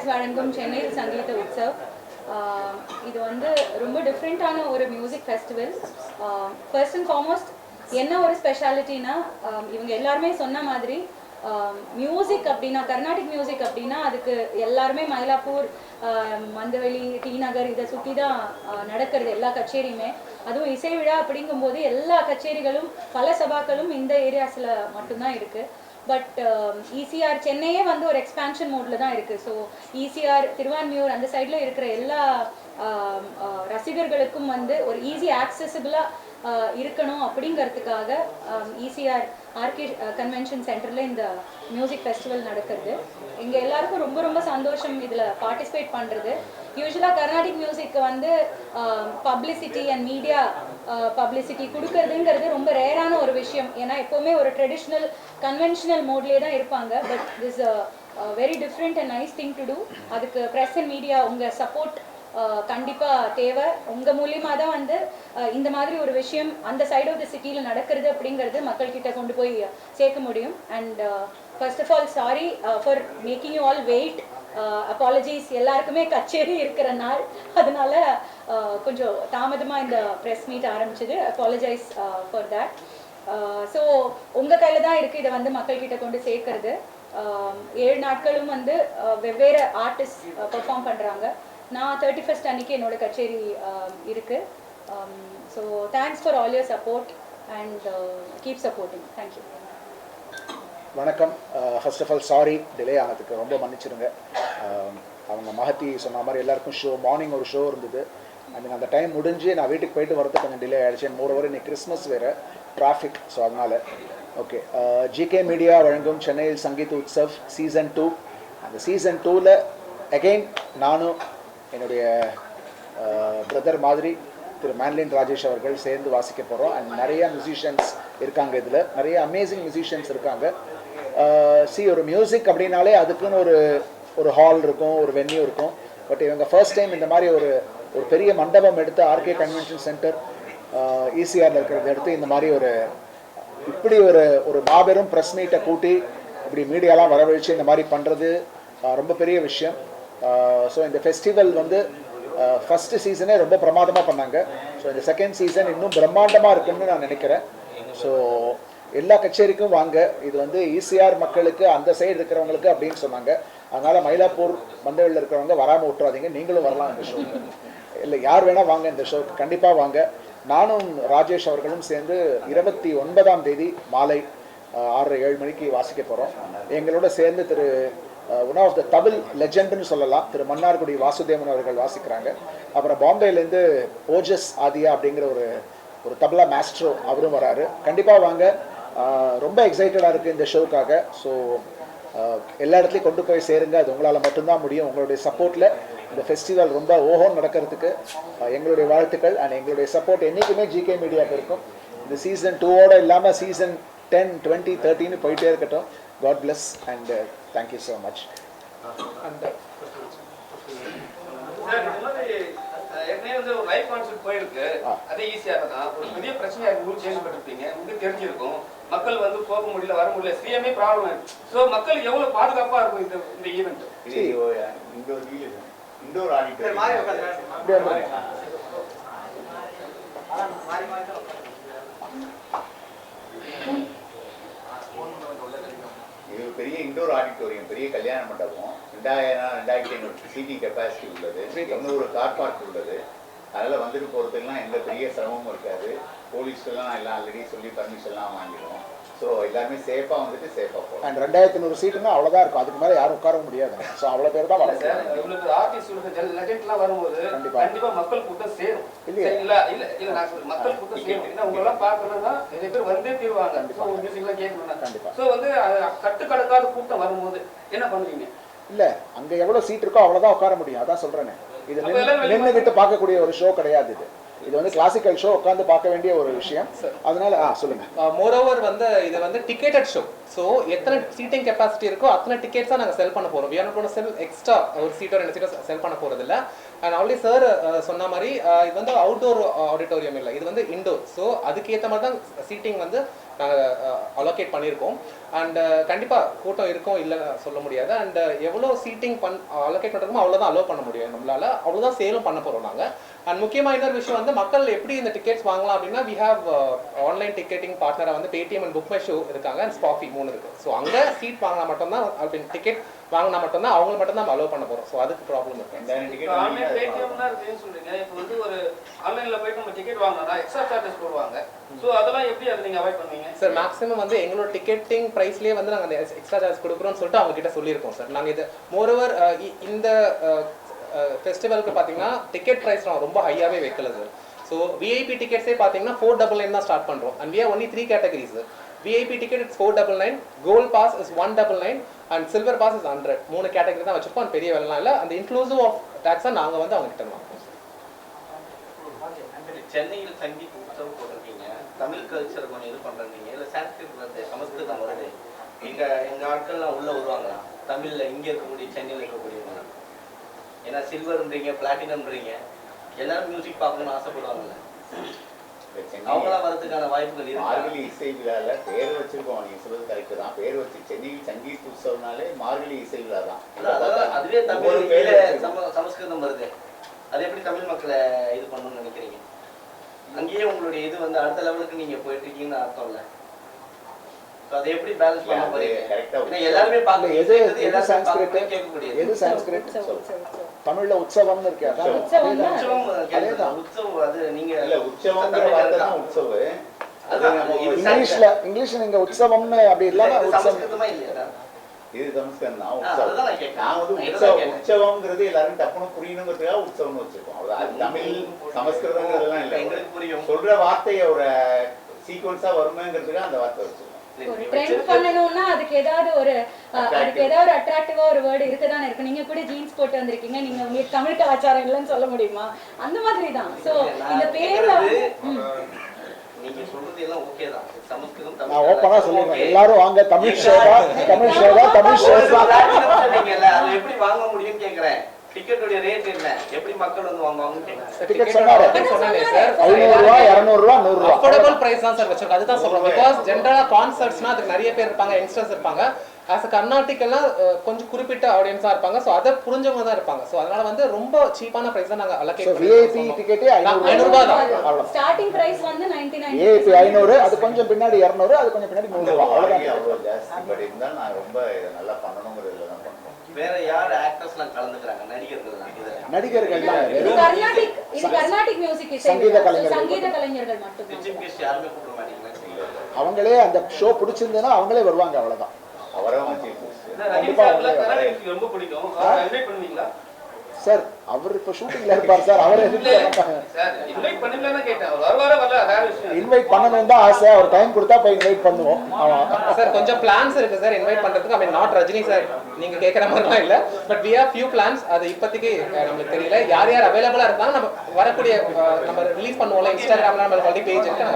Ideas வழங்கும் சென்னை சங்கீத உற்சவ் இது வந்து ரொம்ப டிஃப்ரெண்ட்டான ஒரு music festival first and foremost என்ன ஒரு ஸ்பெஷாலிட்டினா இவங்க எல்லாருமே சொன்ன மாதிரி மியூசிக் அப்படின்னா கர்நாடிக் மியூசிக் அப்படின்னா அதுக்கு எல்லாருமே மயிலாப்பூர் மந்தவெளி டி நகர் இதை சுற்றி தான் நடக்கிறது எல்லா கச்சேரியுமே. அதுவும் இசை விழா அப்படிங்கும்போது எல்லா கச்சேரிகளும் பல சபாக்களும் இந்த ஏரியாஸில் மட்டும்தான் இருக்குது பட் இசிஆர் சென்னையே வந்து ஒரு எக்ஸ்பேன்ஷன் மோட்ல தான் இருக்கு. ஸோ இசிஆர் திருவான்மியூர் அந்த சைடில் இருக்கிற எல்லா um, uh, ரசிகர்களுக்கும் வந்து ஒரு ஈஸி ஆக்சசபிளாக uh, இருக்கணும் அப்படிங்கிறதுக்காக இசிஆர் um, ஆர்கே கன்வென்ஷன் சென்டரில் uh, இந்த மியூசிக் ஃபெஸ்டிவல் நடக்கிறது இங்கே எல்லாருக்கும் ரொம்ப ரொம்ப சந்தோஷம் இதில் பார்ட்டிசிபேட் பண்ணுறது யூஸ்வலாக கர்நாடிக் மியூசிக்கு வந்து பப்ளிசிட்டி அண்ட் மீடியா பப்ளிசிட்டி கொடுக்கறதுங்கிறது ரொம்ப ரேரான ஒரு விஷயம். ஏன்னா எப்போவுமே ஒரு ட்ரெடிஷ்னல் கன்வென்ஷனல் மோட்லேயே தான் இருப்பாங்க. But this very different and nice thing to do அதுக்கு ப்ரெஸ் அண்ட் மீடியா உங்கள் சப்போர்ட் கண்டிப்பாக தேவை. உங்கள் மூலியமாக தான் வந்து இந்த மாதிரி ஒரு விஷயம் அந்த சைடு ஆஃப் த சிட்டியில் நடக்கிறது அப்படிங்கிறது மக்கள்கிட்ட கொண்டு போய் சேர்க்க முடியும். And first of all sorry for making you all wait apologies எல்லாருக்குமே கச்சேரி இருக்கிற நாள். அதனால கொஞ்சம் தாமதமாக இந்த ப்ரெஸ் மீட் ஆரம்பிச்சது. அப்பாலஜைஸ் ஃபார் தேட் ஸோ உங்கள் கையில் தான் இருக்குது இதை வந்து மக்கள்கிட்ட கொண்டு சேர்க்கறது. ஏழு நாட்களும் வந்து வெவ்வேறு ஆர்டிஸ்ட் பெர்ஃபார்ம் பண்ணுறாங்க நான் தேர்ட்டி ஃபஸ்ட் அன்னைக்கு என்னோட கச்சேரி இருக்குது so thanks for all your support and keep supporting thank you வணக்கம். First of all sorry delay ஆனதுக்கு ரொம்ப மன்னிச்சிடுங்க. அவங்க மகத்தி சொன்ன மாதிரி எல்லாருக்கும் ஷோ மார்னிங் ஒரு ஷோ இருந்தது. அண்ட் அந்த டைம் முடிஞ்சு நான் வீட்டுக்கு போயிட்டு வரதுக்கு கொஞ்சம் டிலே ஆகிடுச்சு மூணு வரை இன்னைக்கு கிறிஸ்மஸ் வேறு டிராஃபிக் ஸோ அதனால். ஓகே ஜிகே மீடியா வழங்கும் சென்னையில் சங்கீத் உற்சவ் சீசன் டூ அந்த சீசன் டூவில் அகெயின் நானும் என்னுடைய பிரதர் மாதிரி திரு மேன்லின் ராஜேஷ் அவர்கள் சேர்ந்து வாசிக்க போகிறோம் அண்ட் நிறைய மியூசிஷியன்ஸ் இருக்காங்க இதில். நிறைய அமேசிங் மியூசிஷியன்ஸ் இருக்காங்க. சி ஒரு மியூசிக் அப்படின்னாலே அதுக்குன்னு ஒரு ஒரு ஹால் இருக்கும் ஒரு வென்யூ இருக்கும். பட் இவங்க ஃபர்ஸ்ட் டைம் இந்த மாதிரி ஒரு ஒரு பெரிய மண்டபம் எடுத்து ஆர்கே கன்வென்ஷன் சென்டர் இசிஆரில் இருக்கிறத எடுத்து இந்த மாதிரி ஒரு இப்படி ஒரு ஒரு மாபெரும் ப்ரெஸ் மீட்டை கூட்டி இப்படி மீடியாலாம் வரவழைச்சு இந்த மாதிரி பண்ணுறது ரொம்ப பெரிய விஷயம். ஸோ இந்த ஃபெஸ்டிவல் வந்து ஃபஸ்ட்டு சீசனே ரொம்ப பிரமாதமாக பண்ணாங்க. ஸோ இந்த செகண்ட் சீசன் இன்னும் பிரம்மாண்டமாக இருக்குன்னு நான் நினைக்கிறேன். ஸோ எல்லா கச்சேரிக்கும் வாங்க. இது வந்து ஈசிஆர் மக்களுக்கு அந்த சைடு இருக்கிறவங்களுக்கு அப்படின்னு சொன்னாங்க. அதனால மயிலாப்பூர் மந்தவெளியில் இருக்கிறவங்க வராமல் விட்டுறாதீங்க. நீங்களும் வரலாம் இந்த ஷோ இல்லை யார் வேணால் வாங்க இந்த ஷோக்கு கண்டிப்பாக வாங்க. நானும் ராஜேஷ் அவர்களும் சேர்ந்து இருபத்தி ஒன்பதாம் தேதி மாலை ஆறு ஆறரை ஏழு மணிக்கு வாசிக்க போகிறோம் எங்களோட சேர்ந்து Thiru one of the Tamil லெஜெண்ட்னு சொல்லலாம். திரு மன்னார்குடி வாசுதேவன் அவர்கள் வாசிக்கிறாங்க. அப்புறம் பாம்பேலேருந்து ஓஜஸ் ஆதியா அப்படிங்கிற ஒரு ஒரு தபலா மேஸ்ட்ரோ அவரும் வராரு. கண்டிப்பாக வாங்க. ரொம்ப எக்ஸைட்டடாக இருக்குது இந்த ஷோக்காக ஸோ எல்லா இடத்துலையும் கொண்டு போய் சேருங்க. அது உங்களால் மட்டும்தான் முடியும். உங்களுடைய சப்போர்ட்டில் இந்த ஃபெஸ்டிவல் ரொம்ப ஓஹோன்னு நடக்கிறதுக்கு எங்களுடைய வாழ்த்துக்கள் அண்ட் எங்களுடைய சப்போர்ட் என்றைக்குமே ஜிகே மீடியாவுக்கு இருக்கும். இந்த சீசன் டூவோட இல்லாமல் சீசன் டென் டுவெண்ட்டி தேர்ட்டின்னு போயிட்டே இருக்கட்டும். God bless and thank you so much sir, இந்த மாதிரி, அஹ், ஏற்கனவே வந்து ஒரு லைவ் கான்சர்ட் போயிருக்கு. அதே ஈஸியா தான் ஒரு பெரிய பிரச்சனையா இருக்கு. உங்களுக்கு கேள்விப்பட்டிருப்பீங்க உங்களுக்கு தெரிஞ்சிருக்கும். மக்கள் வந்து போக முடியல வர முடியல. சிஎம்ஏ ப்ராப்ளம் ஸோ மக்கள் எவ்வளவு பாதுகாப்பா இருக்கும் இந்த இந்த ஈவெண்ட் இது. இண்டோர் வந்துருங்க. இது. ஒரு பெரிய இண்டோர் ஆடிட்டோரியம் பெரிய கல்யாண மண்டபம். ரெண்டாயிரம் ரெண்டாயிரத்தி ஐநூறு சீட்டிங் கெப்பாசிட்டி உள்ளது. எண்ணூறு கார் பார்க் உள்ளது. அதில் வந்துட்டு போகிறதுக்கெல்லாம் எந்த பெரிய சிரமமும் இருக்காது. போலீஸ்க்கெல்லாம் எல்லாம் ஆல்ரெடி சொல்லி பர்மிஷன்லாம் வாங்கிடுவோம். ஸோ எல்லாருமே சேஃபாக வந்துட்டு சேஃபாக போகலாம். அண்ட் ரெண்டாயிரத்தி நூறு சீட்டுன்னா அவ்வளோதான் இருக்கும். அதுக்கு மேலே யாரும் உட்கார முடியாது. ஸோ அவ்வளோ பேர் தான் சார் வர இவ்வளவு ஆர்டிஸ்ட் லெஜெண்ட் எல்லாம் வரும்போது கண்டிப்பா. கண்டிப்பா மக்கள் கூட்டம் சேரும். இல்லையா? சரிங்களா? இல்ல இல்ல நான் மக்கள் கூட்டம் சேரும். ஏன்னா உங்க எல்லாம் பாக்கணும்னா நிறைய பேர் வந்தே தீருவாங்க கண்டிப்பா. ஒரு மியூசிக் எல்லாம் கேட்கணும்னா. கண்டிப்பா. சோ வந்து கட்டுக்கடக்காத கூட்டம் வரும்போது என்ன பண்ணுவீங்க? இல்லை அங்கே எவ்வளோ சீட் இருக்கோ அவ்வளோதான் உட்கார முடியும். அதான் சொல்கிறேனே இது நின்றுக்கிட்டு பார்க்கக்கூடிய ஒரு ஷோ கிடையாது இது. இது வந்து கிளாசிக்கல் ஷோ உட்காந்து பார்க்க வேண்டிய ஒரு விஷயம். அதனால ஆ சொல்லுங்க. மோரோவர் வந்து இது வந்து டிக்கெட்டட் ஷோ ஸோ எத்தனை சீட்டிங் கெப்பாசிட்டி இருக்கோ அத்தனை டிக்கெட்ஸ் தான் நாங்கள் செல் பண்ண போகிறோம் விஆர் நாட் செல் எக்ஸ்ட்ரா ஒரு சீட்டோ ரெண்டு சீட்டோ செல் பண்ண போகிறது இல்லை அண்ட் ஆல்ரெடி சார் சொன்ன மாதிரி இது வந்து அவுட்டோர் ஆடிட்டோரியம் இல்லை. இது வந்து இண்டோர் ஸோ அதுக்கேற்ற மாதிரி தான் சீட்டிங் வந்து நாங்கள் அலோகேட் பண்ணியிருக்கோம். அண்ட் கண்டிப்பாக கூட்டம் இருக்கும் இல்லை சொல்ல முடியாது. அண்ட் எவ்வளோ சீட்டிங் பண் அலோகேட் பண்ணுறதுமோ அவ்வளோதான் அலோவ் பண்ண முடியும். நம்மளால அவ்வளோதான் சேலும் பண்ண போகிறோம் நாங்கள் அண்ட் முக்கியமாக இன்னொரு விஷயம் வந்து மக்கள் எப்படி இந்த டிக்கெட்ஸ் வாங்கலாம் அப்படின்னா வி ஹேவ் ஆன்லைன் டிக்கெட்டிங் பார்ட்னராக வந்து Paytm and Book My Show இருக்காங்க அண்ட் ஸ்பாஃபி மூணு இருக்குது ஸோ அங்கே சீட் வாங்கினா மட்டும்தான் அப்படி டிக்கெட் வாங்கினா மட்டும்தான் அவங்கள மட்டும் தான் அலோவ் பண்ண போகிறோம் ஸோ அதுக்கு ப்ராப்ளம் இருக்கு. ரெண்டாயிரம் இப்போ ஆன்லைன் டிக்கெட் பேடிஎம்லாம் இருக்குன்னு சொல்றீங்க இப்போ வந்து ஒரு ஆன்லைன்ல போயிட்டு நம்ம டிக்கெட் வாங்கினா எக்ஸ்ட்ரா சார்ஜஸ் போடுவாங்க. ஸோ அதெல்லாம் எப்படி அதை நீங்க அவாய்ட் பண்ணுவீங்க? சார் மேக்ஸிமம் வந்து எங்களோட டிக்கெட்டிங் ப்ரைஸ்லேயே வந்து நாங்கள் அந்த எக்ஸ்ட்ரா சார்ஜ் கொடுக்குறோம்னு சொல்லிட்டு அவங்க கிட்ட சொல்லியிருக்கோம் சார் நாங்கள் இது மோரோவர் இந்த ஃபெஸ்டிவலுக்கு பார்த்தீங்கன்னா டிக்கெட் ப்ரைஸ் நான் ரொம்ப ஹையாகவே வைக்கல சார் ஸோ விஐபி டிக்கெட்ஸே பார்த்தீங்கன்னா ஃபோர் டபுள் நைன் தான் ஸ்டார்ட் பண்ணுறோம் and we only three categories VIP ticket it's four double nine gold pass is one double nine and silver pass is hundred மூணு category தான் வச்சிருப்போம் பெரிய விலைலாம் இல்லை. அந்த இன்க்ளூசிவ் ஆஃப் டேக்ஸை நாங்கள் வந்து அவங்க கிட்ட வாங்குவோம் சென்னையில் தங்கி புத்தகம் போட்டிருக்கீங்க. தமிழ் கல்ச்சர் கொஞ்சம் இது பண்ணுறீங்க இல்லை சான்ஸ்கிரிட் வருது சமஸ்கிருதம் வருது. எங்கள் எங்கள் ஆட்கள்லாம் உள்ளே வருவாங்க தமிழில் இங்கே இருக்கக்கூடிய சென்னையில் இருக்கக்கூடியவங்க. ஏன்னா சில்வர்ன்றீங்க பிளாட்டினம்ன்றீங்க எல்லாரும் மியூசிக் பார்க்கணும்னு ஆசைப்படுவாங்கல்ல. அவங்களாம் வரதுக்கான வாய்ப்புகள் மார்கழி இசை விழால பேர் வச்சிருக்கோம் நீங்க சொல்றது கரெக்ட் தான். பேர் வச்சு சென்னையில் சங்கீத் உற்சவம்னாலே மார்கழி இசை விழா தான் அதான் அதுவே தமிழ் பேரு சமஸ்கிருதம் வருது. அது எப்படி தமிழ் மக்களை இது பண்ணணும்னு நினைக்கிறீங்க? அங்கேயே உங்களுடைய இது வந்து அடுத்த லெவலுக்கு நீங்க போயிட்டு இருக்கீங்கன்னு அர்த்தம் இல்ல? அதை எப்படி பேலன்ஸ் பண்ண போறீங்க? எல்லாருமே பார்க்க எது எது சான்ஸ்கிரிட் பார்க்க கேட்கக்கூடியது எது சான்ஸ்கிரிட் உற்சவம், உற்சவம், உற்சவம். தமிழ்ல உற்சவம்னு இருக்கு. அதான் உற்சவம். உற்சவம். உற்சவம் அது நீங்க இல்ல உற்சவங்கிற தமிழ்ல வார்த்தை இருக்கா? தான். உற்சவ. அது அதான், நம்ம இது இங்கிலீஷ்ல இங்கிலீஷ்ல நீங்க உற்சவம்னு அப்படி இல்ல, இல்லாம உற்சவம். இது சமஸ்கிருதம் தான் உற்சவம். நான் வந்து உற்சவம். உற்சவம்ங்கிறது எல்லாரும் டப்புனு புரியணுங்கிறதுக்காக உற்சவம்னு வச்சிருக்கோம். அவ்வளவுதான். அது தமிழ் சமஸ்கிருதங்கிறதெல்லாம் இல்லை. புரியும். சொல்ற வார்த்தைய ஒரு சீக்வன்ஸா வருமேங்கிறதுக்காக அந்த வார்த்தை வச்சிருக்கோம். ஒரு ட்ரெண்ட் பண்ணணும்னா அதுக்கு ஏதாவது ஒரு அதுக்கு ஏதாவது ஒரு அட்ராக்டிவா ஒரு வேர்டு இருக்கதானே இருக்கு நீங்க கூட ஜீன்ஸ் போட்டு வந்திருக்கீங்க. நீங்க உங்களுக்கு தமிழ் கலாச்சாரம் இல்லைன்னு சொல்ல முடியுமா? அந்த மாதிரி தான் சோ இந்த பேர்ல. நீங்க சொல்றது எல்லாம் ஓகே தான். சமஸ்கிருதம் நான். எல்லாரும் வாங்க. தமிழ் தமிழ் தமிழ் தான் அது எப்படி வாங்க முடியும்னு கேக்குறேன். டிக்கெட்டுடைய ரேட் என்ன? எப்படி மக்கள் வந்து கேக்குறேன் டிக்கெட் சொன்னாரு. ஐநூறு ரூபா இருநூறு நூறு ரூபா. அஃபோர்டபுள் பிரைஸ் தான் சார் வச்சிருக்கோம். அதுதான் சொல்றோம். பிகாஸ் ஜென்ரலா கான்சர்ட்ஸ்னா அதுக்கு நிறைய பேர் இருப்பாங்க யங்ஸ்டர்ஸ் இருப்பாங்க. ஆஸ் அ கர்நாடிக்கெல்லாம் கொஞ்சம் குறிப்பிட்ட ஆடியன்ஸா இருப்பாங்க. ஸோ அதை புரிஞ்சவங்க தான் இருப்பாங்க. ஸோ அதனால வந்து ரொம்ப சீப்பான பிரைஸ் தான் நாங்க அலோகேட் விஐபி டிக்கெட்டே ஐநூறு ரூபாய் தான். ஸ்டார்டிங் பிரைஸ் வந்து 99 விஐபி ஐநூறு அது கொஞ்சம் பின்னாடி இரநூறு அது கொஞ்சம் பின்னாடி நூறு ரூபா. வாடகை அவ்வளோதான் அவ்வளவு ஜாஸ்தி பட் இருந்தாலும் நான் ரொம்ப இதை நல்லா பண்ணணுங்கிறதுல தான் வேற யார் ஆக்டர்ஸ்லாம் கலந்துக்கிறாங்க? நடிகர்கள்லாம் இதுல. நடிகர்கள் தான். இது கர்நாடிக் இது கர்நாடிக் மியூசிக் இசை சங்கீத விழா. So, கலைஞர்கள் சங்கீத கலைஞர்கள் மட்டும்தான். சீஃப் கெஸ்ட் யாருமே கூப்பிட மாட்டீங்களா அவங்களே அந்த ஷோ பிடிச்சிருந்ததுன்னா அவங்களே வருவாங்க அவ்வளவுதான். ரொம்ப பிடிக்கும். அவரை இன்வைட் பண்ணுவீங்களா? சார் அவர் இப்போ ஷூட்டிங்ல இருப்பார் சார். அவர் இன்வைட் பண்ணுவீங்களான்னு கேட்டேன். அவர் வருவாரா வரல வேற விஷயம். இன்வைட் பண்ணணும் தான் ஆசை. அவர் டைம் கொடுத்தா போய் இன்வைட் பண்ணுவோம். ஆமா சார் கொஞ்சம் பிளான்ஸ் இருக்கு சார். இன்வைட் பண்றதுக்கு I mean not Rajini sir. நீங்க கேட்குற மாதிரிலாம் இல்ல. But we have few plans அது இப்போதைக்கு அஹ், நம்மளுக்கு தெரியல. யார் யார் அவைலபிளா இருக்காங்க நம்ம வரக்கூடிய நம்ம ரிலீஸ் பண்ணுவோம்ல இன்ஸ்டாகிராம்ல நம்ம ஆல்ரெடி பேஜ் இருக்கு.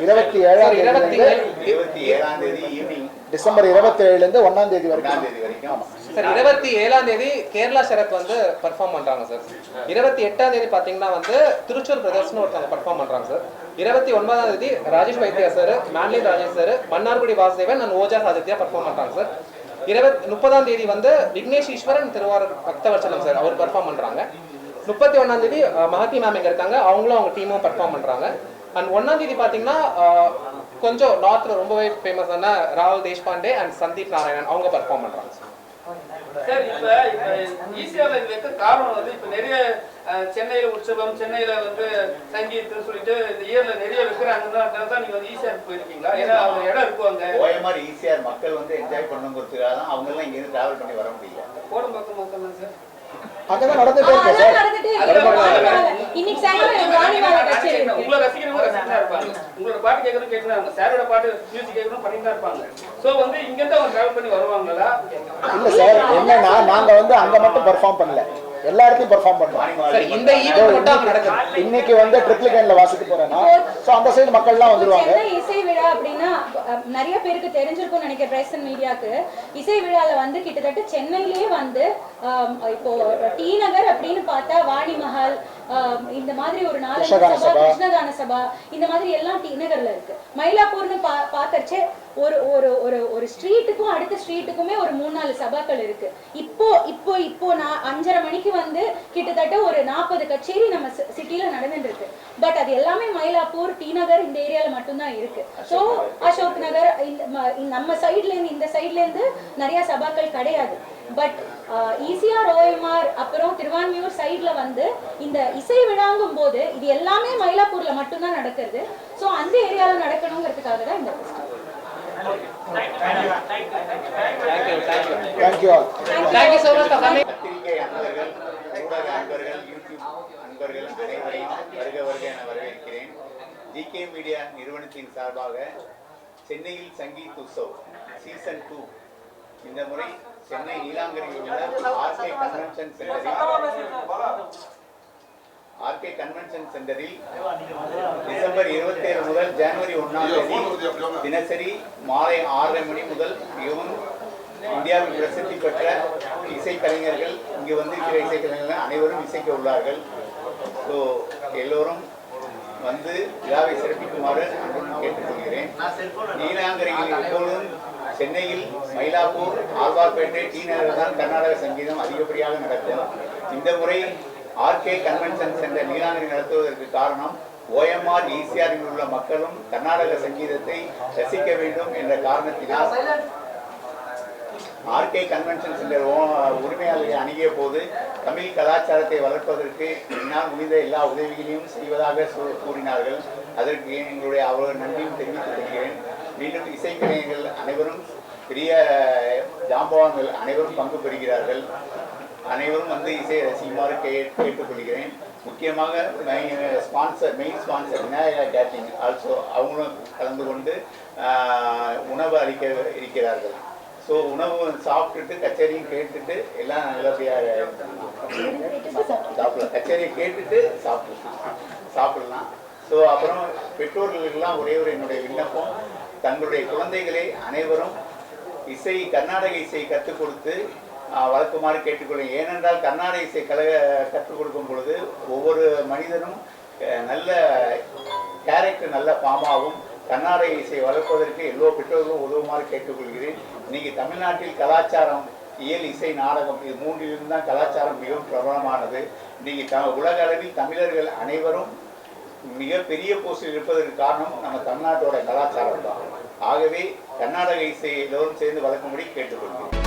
இருபத்தி ஏழாம் இருபத்தி தேதி இருபத்தி ஏழாம் தேதி ஈவினிங் டிசம்பர் இருபத்தி ஏழுல இருந்து ஒன்னாம் தேதி ஒன்றாம் வரைக்கும் தேதி வரைக்கும் ஆமா. சார் இருபத்தி ஏழாம் தேதி கேரளா சரத் வந்து பர்ஃபார்ம் பண்றாங்க சார். இருபத்தி எட்டாம் தேதி பாத்தீங்கன்னா வந்து திருச்சூர் பிரதர்ஸ்னு ஒருத்தவங்க பர்ஃபார்ம் பண்றாங்க சார். இருபத்தி ஒன்பதாம் தேதி ராஜேஷ் வைத்தியா சார் மேன்லி Rajesh sir Mannargudi Vasudevan and ouija சாதித்யா perform பண்றாங்க சார். இருபத்தி முப்பதாம் தேதி வந்து விக்னேஷ் ஈஸ்வரன் திருவாரூர் பக்தவச்சலம் சார் அவர் பெர்ஃபார்ம் பண்றாங்க. முப்பத்தி ஒன்னாம் தேதி மகத்தி மேம் இங்க இருக்காங்க அவங்களும் அவங்க டீமும் பர்ஃபார்ம் பண்றாங்க. அண்ட் ஒன்னாம் தேதி பாத்தீங்கன்னா கொஞ்சம் நார்த்ல ரொம்பவே ஃபேமஸான ராகுல் தேஷ்பாண்டே அண்ட் சந்தீப் நாராயணன் அவங்க பெர்ஃபார்ம் பண்றாங்க சார் இப்ப ஈஸியால இது வைக்க காரணம் வந்து இப்ப நிறைய சென்னையில உற்சவம் சென்னையில வந்து சங்கீத்னு சொல்லிட்டு இந்த இயர்ல நிறைய வைக்கிறாங்கன்னா தான் நீங்க வந்து ஈஸியா போயிருக்கீங்களா? ஏன்னா அவங்க இடம் இருக்கும் அங்க. ஓஎம்ஆர் ஈஸியாக மக்கள் வந்து என்ஜாய் பண்ணணுங்கிறதுக்காக தான் அவங்கெல்லாம் இங்கேருந்து டிராவல் பண்ணி வர முடியல. கோடம் பக்கம் மக்கள் சார். அங்கதான் நடந்துட்டே இருக்கு. சார். இன்னைக்கு சாயங்காலம் வாணிமாலை கச்சேரி. உங்களை ரசிக்கிறவங்க ரசிச்சுதான் இருப்பாங்க. உங்களோட பாட்டு கேட்கணும் கேட்டுதான் சாரோட பாட்டு மியூசிக் கேட்கணும் பண்ணிட்டு தான் இருப்பாங்க. சோ வந்து இங்க இருந்து அவங்க டிராவல் பண்ணி வருவாங்களா? இல்ல சார் என்னன்னா நாங்க வந்து அங்க மட்டும் பெர்ஃபார்ம் பண்ணல. எல்லா இடத்தையும் பெர்ஃபார்ம் பண்ணுவோம் இன்னைக்கு வந்து ட்ரிப்ளிகேன்ல வாசிக்க போறேன்னா ஸோ அந்த சைடு மக்கள்லாம் வந்துருவாங்க. சென்னை இசை விழா அப்படின்னா நிறைய பேருக்கு தெரிஞ்சிருக்கும்னு நினைக்கிறேன் பிரஸ் மீடியாக்கு இசை விழால வந்து கிட்டத்தட்ட சென்னையிலேயே வந்து இப்போ டி நகர் அப்படின்னு பார்த்தா வாணி மஹால் இந்த மாதிரி ஒரு கிருஷ்ணகான சபா. கிருஷ்ணகான சபா இந்த மாதிரி எல்லாம் டி நகர்ல இருக்கு. மயிலாப்பூர்னு பா பார்க்கறச்சே ஒரு ஒரு ஒரு ஒரு ஸ்ட்ரீட்டுக்கும் அடுத்த ஸ்ட்ரீட்டுக்குமே ஒரு மூணு நாலு சபாக்கள் இருக்கு. இப்போ இப்போ இப்போ நான் அஞ்சரை மணிக்கு வந்து கிட்டத்தட்ட ஒரு நாற்பது கச்சேரி நம்ம சிட்டில நடந்துட்டு இருக்கு பட் அது எல்லாமே மயிலாப்பூர் டி நகர் இந்த ஏரியால மட்டும்தான் இருக்கு. ஸோ அசோக் நகர். இந்த நம்ம சைட்ல இருந்து இந்த சைட்ல இருந்து நிறைய சபாக்கள் கிடையாது. பட் ஈசிஆர் ஓஎம்ஆர் அப்புறம் திருவான்மியூர் சைட்ல வந்து இந்த இசை விழாங்கும் போது இது எல்லாமே மயிலாப்பூர்ல மட்டும்தான் நடக்கிறது. ஸோ அந்த ஏரியால நடக்கணுங்கிறதுக்காக தான் இந்த. Thank you thank you much for coming அன்பர்கள் யூடியூப் அன்பர்கள் அனைவரையும் வருக வருக என வரவேற்கிறேன். ஜிகே மீடியா நிறுவனத்தின் சார்பாக சென்னையில் சங்கீத் உற்சவ் சீசன் டூ இந்த முறை சென்னை நீலாங்கரையில் உள்ள ஆர்கே கன்வென்ஷன் சென்டரில் ஆர்கே கன்வென்ஷன் சென்டரில் டிசம்பர் இருபத்தி ஏழு முதல் ஜனவரி ஒன்றாம் தேதி தினசரி மாலை ஆறரை மணி முதல் மிகவும் இந்தியாவில் பிரசித்தி பெற்ற இசைக்கலைஞர்கள் இங்கு வந்திருக்கிற இசைக்கலைஞர்கள் அனைவரும் இசைக்க உள்ளார்கள். ஸோ எல்லோரும் வந்து விழாவை சிறப்பிக்குமாறு கேட்டுக்கொள்கிறேன். நீலாங்கரையில் எப்பொழுதும் சென்னையில் மயிலாப்பூர் ஆழ்வார்பேட்டை டி நகரில் தான் கர்நாடக சங்கீதம் அதிகப்படியாக நடக்கும். இந்த முறை ஆர்கே கன்வென்ஷன் சென்டர் நீலாங்கரை நடத்துவதற்கு காரணம் ஓஎம்ஆர் ஈசிஆரில் உள்ள மக்களும் கர்நாடக சங்கீதத்தை ரசிக்க வேண்டும் என்ற காரணத்தினால். ஆர்கே கன்வென்ஷன் சென்டர் உரிமையாளர்களை உரிமையாளரை அணுகிய போது தமிழ் கலாச்சாரத்தை வளர்ப்பதற்கு என்னால் முடிந்த எல்லா உதவிகளையும் செய்வதாக கூறினார்கள். அதற்கு எங்களுடைய அவ்வளவு நன்றியும் தெரிவித்துக் கொள்கிறேன். மீண்டும் இசைக்கலைஞர்கள் அனைவரும் பெரிய ஜாம்பவான்கள் அனைவரும் பங்கு பெறுகிறார்கள். அனைவரும் வந்து இசையை ரசிக்குமாறு கே கேட்டுக்கொள்கிறேன். முக்கியமாக sponsor main sponsor Vinayaka catering also அவங்களும் கலந்து கொண்டு உணவு அளிக்க இருக்கிறார்கள். ஸோ உணவு சாப்பிட்டுட்டு கச்சேரியும் கேட்டுட்டு எல்லாம் நல்லபடியாக சாப்பிடலாம். கச்சேரியை கேட்டுட்டு சாப்பிடலாம். சாப்பிடலாம். ஸோ அப்புறம் பெற்றோர்களுக்கெல்லாம் ஒரே ஒரு என்னுடைய விண்ணப்பம். தங்களுடைய குழந்தைகளை அனைவரும் இசை கர்நாடக இசை கற்றுக் கொடுத்து வளர்க்குமாறு கேட்டுக்கொள்ளும் ஏனென்றால் கர்நாடக இசை கழக கற்றுக் கொடுக்கும் பொழுது ஒவ்வொரு மனிதனும் நல்ல கேரக்டர் நல்ல பாமாவும் கர்நாடக இசை வளர்ப்பதற்கு எல்லோ பெற்றோர்களும் உதவுமாறு கேட்டுக்கொள்கிறேன். இன்னைக்கு தமிழ்நாட்டில் கலாச்சாரம் இயல் இசை நாடகம் இது மூன்றிலிருந்து தான் கலாச்சாரம் மிகவும் பிரபலமானது. இன்னைக்கு த உலக அளவில் தமிழர்கள் அனைவரும் மிக பெரிய போஸ்டில் இருப்பதற்கு காரணம் நம்ம தமிழ்நாட்டோட கலாச்சாரம் தான். ஆகவே கர்நாடக இசை எல்லோரும் சேர்ந்து வளர்க்கும்படி கேட்டுக்கொள்கிறேன்.